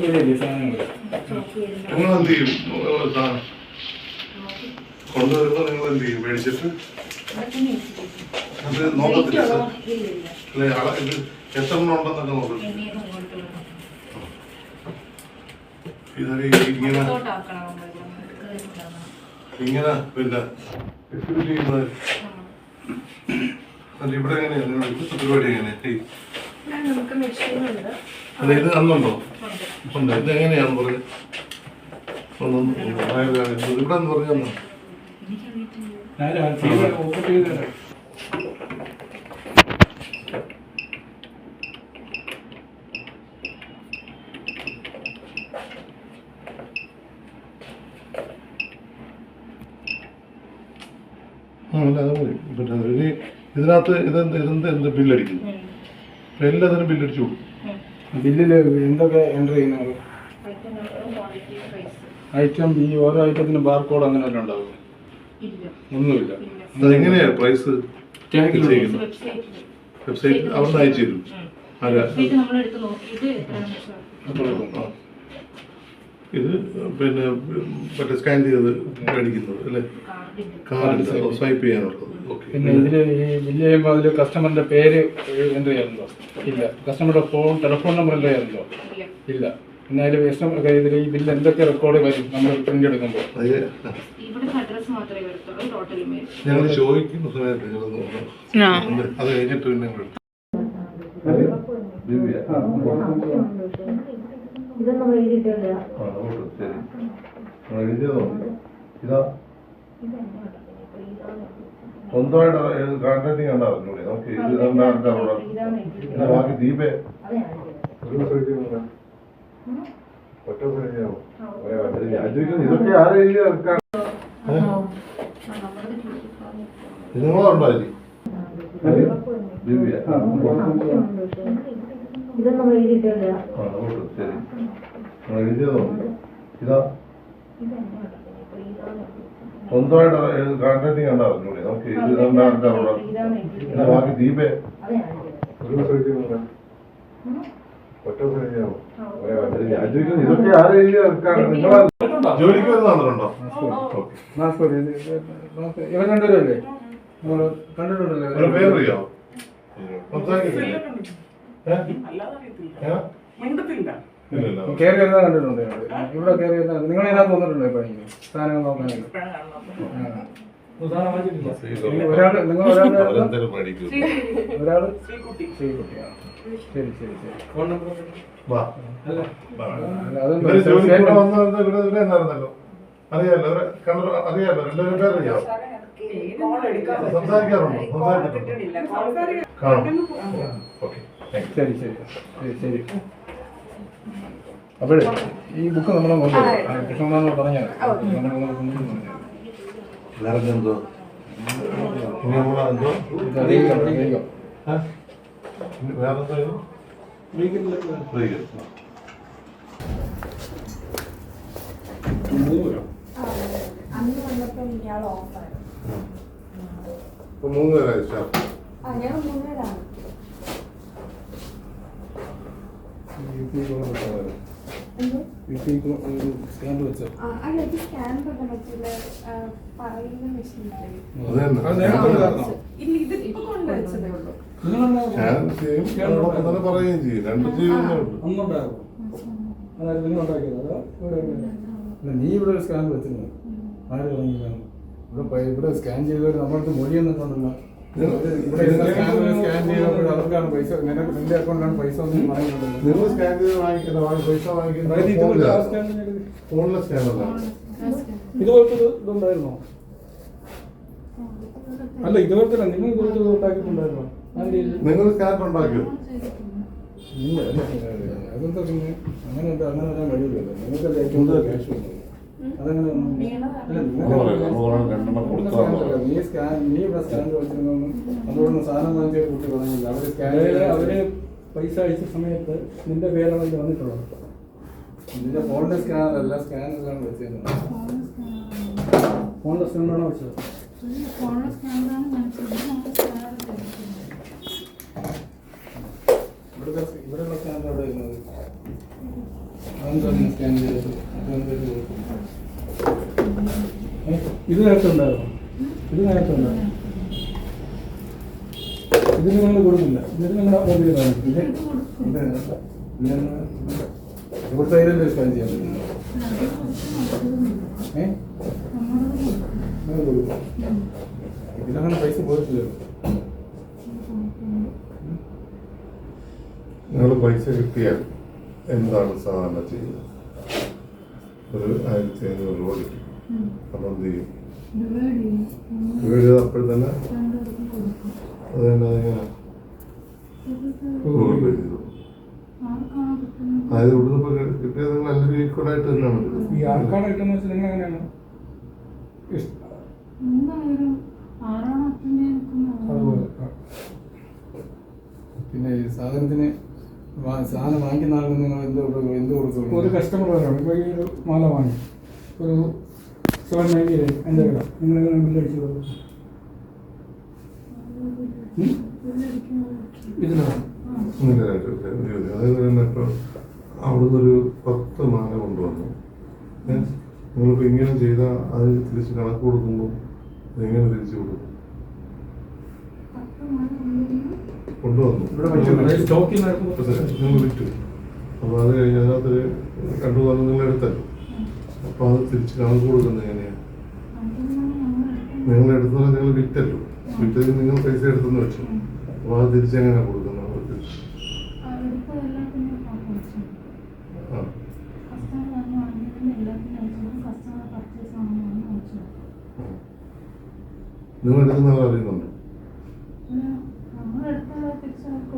നിങ്ങൾ എന്ത്? ചെയ്യും കൊണ്ടുവരുമ്പോ നിങ്ങൾ എന്ത് ചെയ്യും? മേടിച്ചിട്ട്? അത് നോക്കത്തില്ല സാർ? ഇത് എത്ര ഉണ്ടെന്നൊക്കെ നോക്കും ഇതൊക്കെ ഇങ്ങനെ ഇങ്ങനെ പിന്നെ എക്സിബിറ്റ് ചെയ്യുന്നത്. ഇവിടെ എങ്ങനെയാണ് പരിപാടി എങ്ങനെ ഈ- നമുക്ക് മെഷീനുണ്ട് അല്ല ഇത് അന്നുണ്ടോ ഉണ്ട് ഇത് എങ്ങനെയാന്ന് പറഞ്ഞത് ഇവിടെ എന്ന് പറഞ്ഞു അല്ല അത് മതി പിന്നെ ഇതിനകത്ത് ഇതെന്ത് ഇതെന്ത് എന്ത് ബില്ലടിക്കുന്നു? എല്ലാത്തിനും ബില്ലടിച്ചു കൊടുക്കും. ബില്ലിൽ എന്തൊക്കെ എന്റർ ചെയ്യുന്നത്? ക്വാണ്ടിറ്റി പ്രൈസ് ഐറ്റം ഈ ഓരോ ഐറ്റത്തിനും ബാർകോഡ് അങ്ങനെ വല്ലതും ഉണ്ടാവും ഇല്ല. ഒന്നുമില്ല അതെങ്ങനെയാ പ്രൈസ് ടാഗിൽ ചെയ്യുന്നത്? വെബ്സൈറ്റിൽ വെബ്സൈറ്റ് അവിടെ നിന്ന് അയച്ചു തരും. ആരാ വെബ്സൈറ്റ് നമ്മൾ എടുത്ത് നോക്കിയിട്ട് എത്രയാണെന്ന് വെച്ചാൽ ആ. ഇത് പിന്നെ മറ്റേ സ്കാൻ ചെയ്ത് മേടിക്കുന്നത് അല്ലേ? കാർഡ് സ്വൈപ്പ് ചെയ്യാനുള്ളത് പിന്നെ ഇതിൽ ഈ ബില്ല് ചെയ്യുമ്പോൾ അതിൽ കസ്റ്റമറിന്റെ പേര് എന്റർ ചെയ്യാറുണ്ടോ ഇല്ല. കസ്റ്റമറുടെ ഫോൺ ടെലിഫോൺ നമ്പർ എന്റർ ചെയ്യാറുണ്ടോ ഇല്ല. പിന്നെ അതിൽ കസ്റ്റമർ ഇതിൽ ഈ ബില്ല് എന്തൊക്കെ റെക്കോർഡ് വരും? നമ്മൾ പ്രിന്റ് എടുക്കുമ്പോൾ ഞങ്ങൾ ചോദിക്കുന്ന സമയത്ത് അത് കഴിഞ്ഞിട്ട് പിന്നെ ഞങ്ങൾ എടുത്തു. ദിവ്യ ആ, ഇതൊന്നും എഴുതിയിട്ടില്ല. ഇതാ. സ്വന്തമായിട്ട് കോൺട്രാക്ടിങ് കണ്ടാ അറിഞ്ഞൂടെ? നമുക്ക് പിന്നെ ബാക്കി ദീപേ. എഴുതി ഇതൊക്കെ ആരെ എഴുതി നിങ്ങളുണ്ടായിരിക്കും ദിവ്യ ഇതൊന്നും എഴുതിയിട്ടില്ല. ശരി. എഴുതിയതോ? ഇതാ. സ്വന്തമായിട്ട് കോൺട്രാക്ടിങ് കണ്ടാ അറിഞ്ഞൂടെ നമുക്ക് എന്താ പിന്നെ ബാക്കി ദീപേ. എഴുതി ഇതൊക്കെ ആരെ എഴുതി വെക്കാൻ നിങ്ങളാ ജോലിക്ക് വരുന്ന വന്നിട്ടുണ്ടോ ഓക്കെ. മാസ്കോട് ഇത് ഇത് മാസ്കോ- ഇവർ രണ്ടുപേരല്ലേ നമ്മൾ കണ്ടിട്ടുണ്ടല്ലോ. ഒരു കയറി വരുന്നത് കണ്ടിട്ടുണ്ട് ഇവിടെ കയറി വരുന്നത് നിങ്ങൾ ഇതിനകത്ത് വന്നിട്ടുണ്ടോ ഇപ്പൊ സാധനങ്ങൾ നോക്കാനായിട്ട് ഒരാൾ നിങ്ങൾ ശ്രീകുട്ടിയാണ്. ശരി ശരി ശരി. ഫോൺ നമ്പർ എല്ലാവരും പേരറിയാമോ സംസാരിക്കാറുണ്ടോ? സംസാരിച്ചിട്ടുണ്ടോ കാണും. ഓക്കെ. ശരി ശരി. ശരി ശരി. അപ്പോഴേ ഈ ബുക്ക് നമ്മളെ കൊണ്ടുപോകും കൃഷ്ണനാഥ് പറഞ്ഞാൽ എല്ലാവർക്കും എന്തോ? നമ്മളെന്തോ ഇത്? ഫ്രീകൾ. അന്ന് വന്നപ്പോൾ ഇയാൾ ഓഫായിരുന്നു മൂന്ന് പേരായി സ്റ്റാഫ് ആ ഞങ്ങൾ മൂന്നുപേരാണ് എന്തോ പറയുകയും ചെയ്യും. രണ്ടും നീ ഇവിടെ ഒരു സ്കാൻ വെച്ചിരുന്നു. ആരും ഇവിടെ ഇവിടെ സ്കാൻ ചെയ്തവർ നമ്മളടുത്ത് മൊഴി എന്നിട്ടുണ്ടല്ലോ നിങ്ങൾ സ്കാൻ ചെയ്ത് വാങ്ങിക്കുന്ന പൈസ വാങ്ങിക്കുന്ന ഫോണിലാ. സ്കാനല്ല ഇതുപോലത്തെ ഇതുണ്ടായിരുന്നോ? അല്ല ഇതുപോലത്തെ നിങ്ങൾ ഇതുപോലത്തെ ഉണ്ടാക്കിയിട്ടുണ്ടായിരുന്നോ? നിങ്ങൾ ഉണ്ടാക്കിയോ? അതെന്താ പിന്നെ? അങ്ങനെ അങ്ങനെ വരാൻ കഴിയില്ലല്ലോ നിങ്ങൾക്ക് ഏറ്റവും കൂടുതൽ ക്യാഷ് ഉള്ളത്? നീ സ്കാൻ നീ ഇവിടെ സ്കാൻ വെച്ചിരുന്നൊന്നും നമ്മളോട് സാധനം വാങ്ങിച്ച കുട്ടി പറഞ്ഞില്ല അവർ സ്കാൻ അവർ പൈസ അയച്ച സമയത്ത് നിന്റെ പേരാണ് അതിൽ വന്നിട്ടുള്ളത് നിന്റെ ഫോണിന്റെ സ്കാനർ അല്ല സ്കാനറിലാണ് വെച്ചിരുന്നത് ഫോണിലെ സ്കാനറാണോ വെച്ചത്? ഫോണിലെ സ്കാനറാണ് ഇവിടുത്തെ ഇവിടെയുള്ള സ്കാനർ എവിടെ വരുന്നത് സ്കാൻ അതെന്താ ഇത് നേരത്തെ ഇത് നേരത്തെ ഉണ്ടായിരുന്നു ഇതിന് നിങ്ങൾ കൊടുക്കില്ല. ഇതിന് നിങ്ങളുടെ മൊബൈൽ കാണിക്കും ഇത് ഇത് ഇതൊന്ന് ഇവിടുത്തെ അതിലല്ലേ സ്കാൻ ചെയ്യാൻ പറ്റില്ല. ഏ? നിങ്ങൾ കൊടുക്കും. ഇതിലങ്ങനെ പൈസ പോയിട്ടില്ലല്ലോ നിങ്ങൾ പൈസ കിട്ടിയാൽ എന്താണ് സാധാരണ ചെയ്യുന്നത് ഒരു ആയിരത്തി അഞ്ഞൂറ് രൂപ കിട്ടും. അപ്പം എന്ത് ചെയ്യും? വീട്. അപ്പോൾ തന്നെ അത് തന്നെ അതിങ്ങനെ ഗൂഗിൾ പേ ചെയ്തു. അതായത് ഇവിടുന്ന് ഇപ്പോൾ കിട്ടിയത് നിങ്ങൾ എല്ലാവരും ഈക്വലായിട്ട് തന്നെയാണ് ഈ ആർക്കാണ് കിട്ടുന്ന വെച്ചാൽ നിങ്ങൾ എങ്ങനെയാണ്. പിന്നെ ഈ സാധനത്തിന് സാധനം വാങ്ങിക്കുന്ന ആളിന് നിങ്ങൾ എന്ത് എന്ത് കൊടുക്കും ഒരു കസ്റ്റമർ വരാണ് ഇപ്പോൾ ഈ ഒരു മാല വാങ്ങി. ഒരു സെവൻ നയന്റി നയൻ എന്റെ വില. നിങ്ങൾ എങ്ങനെ. അതായത് തന്നെ ഇപ്പോൾ അവിടുന്ന് ഒരു പത്ത് മാല കൊണ്ടുവന്നു? നിങ്ങളിപ്പോൾ ഇങ്ങനെ ചെയ്താൽ അത് തിരിച്ച് കണക്ക് കൊടുക്കുമ്പോൾ എങ്ങനെ തിരിച്ചു കൊടുക്കും? കൊണ്ടുവന്നു. ഇവിടെ സ്റ്റോക്കിൽ വിറ്റു അപ്പോൾ അത് കഴിഞ്ഞ് അതിനകത്ത് രണ്ടു മൂന്ന് നിങ്ങൾ എടുത്തല്ലോ അപ്പോൾ അത് തിരിച്ച് കണക്ക് കൊടുക്കുന്നത് എങ്ങനെയാണ് നിങ്ങൾ എടുത്തത് നിങ്ങൾ വിറ്റല്ലോ. വിറ്റതിൽ നിങ്ങൾ പൈസ എടുത്തെന്ന് വെച്ചു. അപ്പോൾ അത് തിരിച്ചെങ്ങനെ കൊടുക്കുന്നത്? അവർക്ക് ആ. നിങ്ങൾ എടുക്കുന്നവർ അറിയുന്നുണ്ടോ അപ്പോൾ നിങ്ങൾ പൈസ എടുത്ത്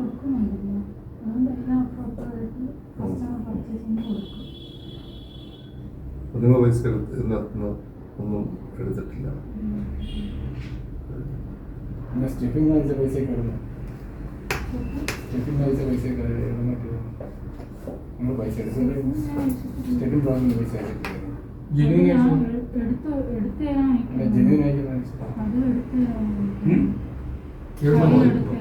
ഇതിനകത്തുനിന്ന് ഒന്നും എടുത്തിട്ടില്ല പിന്നെ സ്റ്റിഫിങ് അയച്ച പൈസ കിടന്നു സ്റ്റിഫിങ് അയച്ച പൈസ കിടന്നിട്ട് നിങ്ങൾ പൈസ പൈസ ജെന്യൂൻ പൈസ ഒന്നും എടുത്തിട്ടില്ല അയച്ച പൈസ സ്റ്റിഫിങ് അയച്ച പൈസ കിടന്നിട്ട് നിങ്ങൾ പൈസ എടുക്കുന്നത് സ്റ്റിഫിൻ പ്രോബ്ലം പൈസ തരാൻ പിന്നെ ജെന്യൂൻ അയക്കുന്ന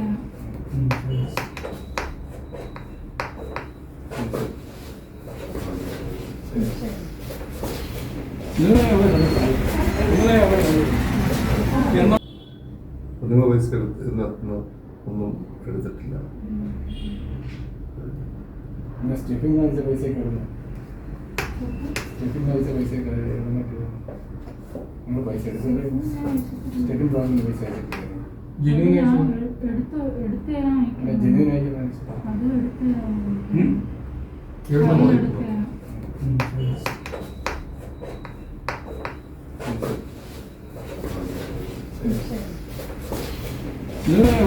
അത് എടുത്ത് ഉം? എവിടെ അത് പോയി? എടുത്ത് തരാം ഉം. നിങ്ങളെ എവിടെ നിങ്ങളെ എവിടെ